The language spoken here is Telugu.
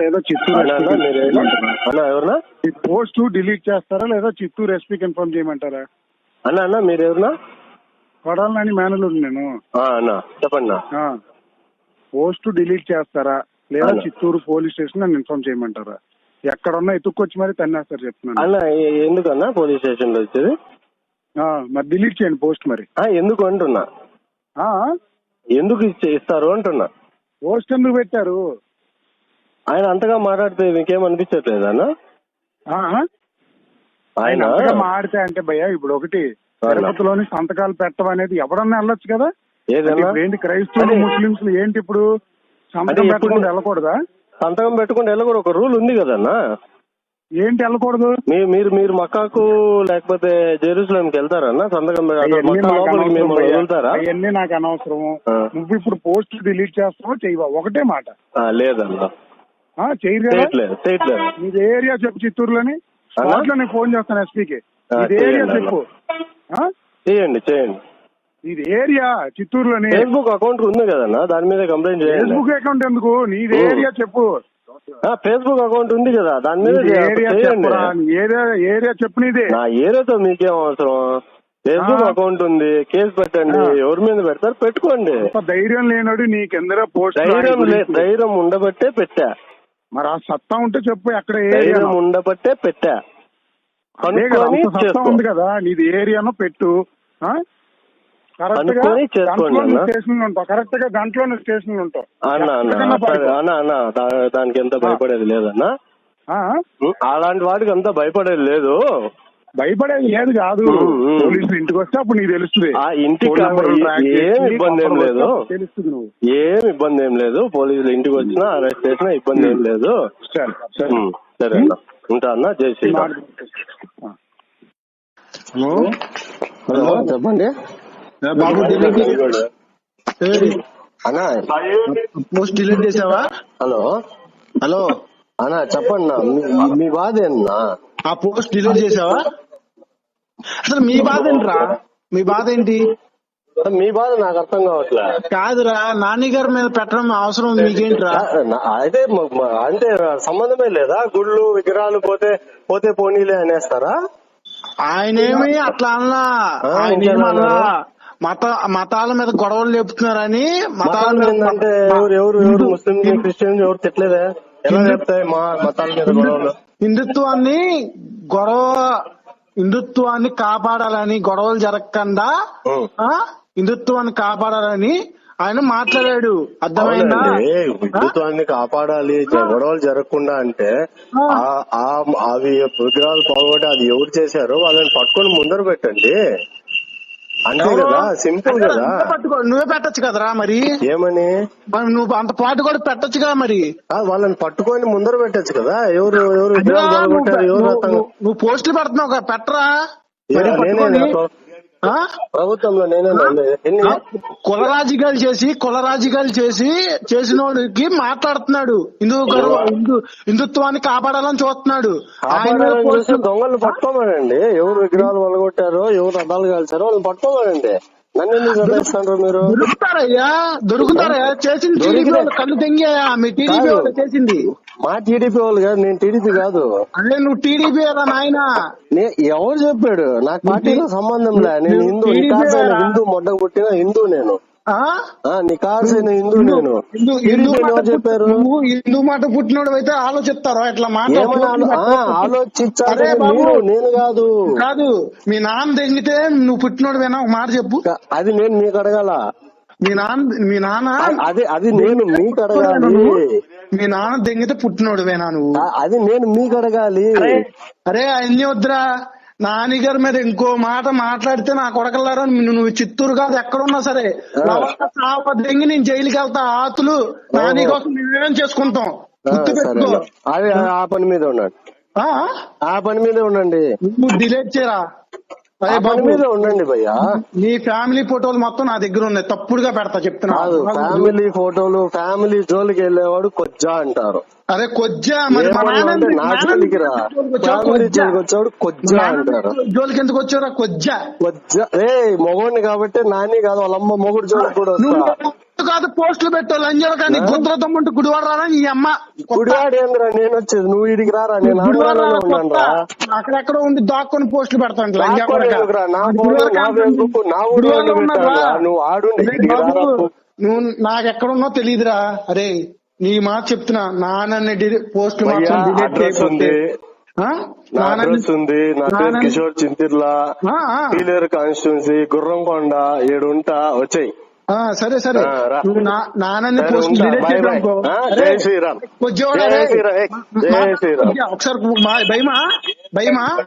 లేదా చిత్తూరు అన్నా అన్నా? అన్నా ఎవరన్నా? ఈ పోస్ట్ డిలీట్ చేస్తారా లేదా చిత్తూరు ఎస్పీకి ఇన్ఫార్మ్ చేయమంటారా? అన్నా అన్నా మీరు ఎవరన్నా? కొడాలని మేనలూరు నేను. అన్నా చెప్పండి. పోస్ట్ డిలీట్ చేస్తారా లేదా. చిత్తూరు పోలీస్ స్టేషన్ నన్ను ఇన్ఫార్మ్ చేయమంటారా? ఎక్కడున్నా ఎత్తుక్కొచ్చి మరి తన్నేస్తారు చెప్తున్నాను. అన్న ఎందుకన్నా పోలీస్ స్టేషన్లో వచ్చేది మరి డిలీట్ చేయండి పోస్ట్ మరి. ఆ, ఎందుకు అంటున్నా? ఆ ఎందుకు ఇస్తారు అంటున్నా? పోస్ట్ ఎందుకు పెట్టారు. ఆయన అంతగా మాట్లాడితే మీకేం అనిపించట్లేదు అన్న? ఆయన అంతగా మాడితే అంటే భయ్యా ఇప్పుడు ఒకటి. తిరుపతిలోని సంతకాలు పెట్టడం అనేది ఎవరన్నా వెళ్ళొచ్చు కదా? ఏంటి క్రైస్తవులు. ముస్లింస్ ఏంటి ఇప్పుడు? సంతకం పెట్టకుండా వెళ్ళకూడదా? సంతకం పెట్టుకుంటే వెళ్ళకూడదు ఒక రూల్ ఉంది కదన్నా? ఏంటి వెళ్ళకూడదు? మీ- మీరు మీరు మక్కాకు లేకపోతే జెరూసలంకి వెళ్తారన్నా సంతకం పె- అసలు అవన్నీ మక్కా నాకు లోపలికి అనవసరం మిమ్మల్ని భయ్యా. వదులుతారా? అవన్నీ నాకు అనవసరం ఆ. నువ్వు ఇప్పుడు పోస్ట్ డిలీట్ చేస్తావో చేయవా ఒకటే మాట. ఆ, లేదన్నా. ఆ, చేయరు కదా? చేయట్లేదు చేయట్లేదు నీది ఏరియా చెప్పు చిత్తూరులోని. అన్నా? స్పాట్లో నేను ఫోన్ చేస్తాను ఎస్పీకి. ఆ, ఇది ఏరియా చేయండి చెప్పు. ఆ? చేయండి చేయండి ఇది ఏరియా చిత్తూరులోని. ఫేస్బుక్ అకౌంట్ ఉంది కదన్నా? దాని మీద కంప్లైంట్ చేయండి. ఫేస్బుక్ అకౌంట్ ఎందుకు? నీది. ఏరియా చెప్పు. ఫేస్బుక్ అకౌంట్ ఉంది కదా దాని మీద ఏరియా ఏరియా నా ఏరియాతో మీకేం అవసరం? ఫేస్బుక్. అకౌంట్ ఉంది కేసు పెట్టండి. ఎవరి మీద పెడతారు? పెట్టుకోండి. ధైర్యం లేనోడు నీకెందరో పోస్ట్ ధైర్యం ధైర్యం ఉండబట్టే పెట్టా. మరి ఆ సత్తా ఉంటే చెప్పు ఎక్కడ ఏరియా ధైర్యం ఉండబట్టే పెట్టా. ఉంది కదా నీది ఏరియానో పెట్టు. కరెక్ట్గా కనుక్కొని చేసుకోండి గంటలో అన్న. స్టేషన్ ఉంటావు కరెక్ట్గా గంటలో స్టేషన్ ఉంటావు అన్న అన్న ఎక్కడికన్నా సరే, పడుకో. అన్న అన్న దా- దానికి ఎంత భయపడేది లేదన్నా. ఆ? ఉం, అలాంటి వాడికి అంత భయపడేది లేదు. భయపడేది లేదు కాదు. ఉమ్, ఉమ్. పోలీసులు ఇంటికి వస్తే అప్పుడు నీకు తెలుస్తుంది. ఆ ఇంటికి ఫోన్ నెంబర్లు కాదు, ట్రాక్ ఏం చేసి ఇబ్బంది ఏం లేదు. కొడితే తెలుస్తుంది నువ్వు. ఏం ఇబ్బంది ఏం లేదు. పోలీసులు ఇంటికి వచ్చినా అరెస్ట్ చేసినా ఇబ్బంది ఏం లేదు. సరే సరే. ఉం, సరే అన్న. ఉంటా అన్న. జై శ్రీరామ్. ఆ. Hello hello? చెప్పండి. బాబు అన్నా పోస్ట్ డిలీట్ చేసావా హలో హలో అన్నా చెప్పండి మీ- బాధ ఏంటన్నా ఆ పోస్ట్ డిలీట్ చేసావా అసలు మీ బాధ ఏంట్రా? మీ బాధ ఏంటి? మీ బాధ నాకు అర్థం కావట్లే. కాదురా నాని గారి మీద పెట్టడం అవసరం మీకేంట్రా? అయితే అంటే సంబంధమే లేదా? గుళ్ళు విగ్రహాలు పోతే పోతే పోనీలే అనేస్తారా? ఆయనేమి అట్లా అన్నా. ఆయన మత మతాల మీద గొడవలు లేపుతున్నారని మతాల మీద ఏంటంటే ఎవరు ఎవరు ఎవరు ముస్లిం క్రిస్టియన్ ఎవరు తిట్టలేదే? ఎలా చెప్తాయి మా మతాల మీద గొడవలు? హిందుత్వాన్ని గొడవ హిందుత్వాన్ని కాపాడాలని గొడవలు జరగకుండా హిందుత్వాన్ని కాపాడాలని ఆయన మాట్లాడాడు. అర్థమైందా? హిందుత్వాన్ని కాపాడాలి గొడవలు జరగకుండా అంటే అవి విగ్రహాలు పోగొట్టి అది ఎవరు చేశారో వాళ్ళని పట్టుకొని ముందర పెట్టండి. అంతే? కదా సింపుల్ కదా. నువ్వే పట్టుకో నువ్వే పెట్టొచ్చు కదరా మరి? ఏమని? మరి నువ్వు అంత పాటు కూడా పెట్టొచ్చుగా మరి? ఆ, వాళ్ళని పట్టుకొని ముందర పెట్టచ్చు కదా ఎవరు ఎవరు నువ్వు పోస్టులు పెడుతున్నావు కదా, పెట్టరా? ప్రభుత్వంలో నేనే ఎన్ని ఆ? కుల రాజకీయాలు చేసి కుల రాజకీయాలు చేసి చేసినోడికి మాట్లాడుతున్నాడు. హిందూ గర్వ హిందూ హిందుత్వాన్ని కాపాడాలని చూస్తున్నాడు. ఆయన దొంగలు పట్టుకోమనండి. ఎవరు విగ్రహాలు వలగొట్టారో ఎవరు రథాలు కాల్చారో వాళ్ళని పట్టుకోమనండి. మీరు? దొరుకుతారయ్యా. దొరుకుతారయ్యా. చేసింది టీడీపీ కళ్ళు తెంగాయా? మీ టీడీపీ చేసింది. మా టీడీపీ వాళ్ళు కాదు నేను టీడీపీ కాదు. అదే నువ్వు టీడీపీ నాయనా. నే- ఎవరు చెప్పాడు? నాకు పార్టీలో సంబంధం లే. నేను హిందూ నికాసైన. హిందూ మొడ్డ పుట్టిన హిందూ నేను. నికాసైన హిందూ నేను. ఎవరు చెప్పారు? హిందూ మాట పుట్టినోడు అయితే ఆలోచిస్తారో? ఇట్లా మాట ఏమని ఆలో- ఆ, ఆలోచించాలి అరే బాబు. మీరు నేను కాదు. కాదు మీ నాన్న తెగితే నువ్వు పుట్టినోడు వేనా ఒక మాట చెప్పు. అది నేను మీకు అడగాల. మీ నాన్న మీ నాన్న అది అది నేను మీకు అడగాలి. మీ నాన్న దెంగితే పుట్టినోడు వేనా నువ్వు అది నేను మీకు అడగాలి అరే అన్ని వద్దురా నాని గారి మీద ఇంకో మాట మాట్లాడితే నా కొడకల్లారా? నువ్వు నువ్వు చిత్తూరు కాదు ఎక్కడున్నా సరే. దెంగి నేను జైలుకి వెళ్తా. ఆతులు నాని కోసం మేమేం చేసుకుంటాం? అది ఆ పని మీద ఉండండి. ఆ? ఆ పని మీద ఉండండి. నువ్వు డిలీట్ చేయరా? బాబు మీద ఉండండి భయ్యా. నీ ఫ్యామిలీ ఫోటోలు మొత్తం నా దగ్గర ఉన్నాయి. తప్పుడుగా పెడతా చెప్తున్నా. కాదు ఫ్యామిలీ ఫోటోలు ఫ్యామిలీ జోలికి వెళ్ళేవాడు కొజ్జా అంటారు. అరే కొజ్జా మరి మా ఏమన్నా నాన్న అంటే నా నాన్న జోలికి రా జోలికి వచ్చావు, ఫ్యామిలీ కొజ్జా. జోలికి వచ్చాడు కొజ్జా నాన్న అంటారు. జోలికి ఎందుకు వచ్చారా కొజ్జా. కొజ్జా. ఏ మొగోడిని కాబట్టి నాని కాదు వాళ్ళ అమ్మ మొగుడు జోలికి కూడా నువ్వు వస్తా. కాదు పోస్టులు పెట్టు లంజలు కానీ గుండ్ర తమ్ముంటే గుడివాడ రానా ఈ అమ్మ? గుడివాడు ఏంద్రా? నేను వచ్చేది. నువ్వు ఇడికి రారా? నేను ఆంధ్రాలోనే ఉన్నాను రా అక్కడెక్కడ ఉంది దాక్కొని పోస్టులు పెడతాను లంజా కొడక. నా నా ఊరు? నువ్వు ఆడుండి అరే ఇక్కడికి బాబు, రారా? నువ్వు నాకు ఎక్కడున్నో తెలియదురా అరే నీ మాట చెప్తున్నా. నాన్నని పోస్టులు భయ్యా, మాత్రం డిలీట్ చేయకపోతే? నా నాన్నని- అడ్రస్ ఉంది. నా పేరు కిషోర్ చింతిర్లా. కాన్స్టిట్యున్సీ గుర్రంకొండ ఏడుంటా వచ్చాయి. సరే సరే. నువ్వు నాన్నని పోస్ట్. Delete bye bye. చేయడం ఆ, జై శ్రీరామ్. జై శ్రీరామ్. ఒకసారి భయమా భయమా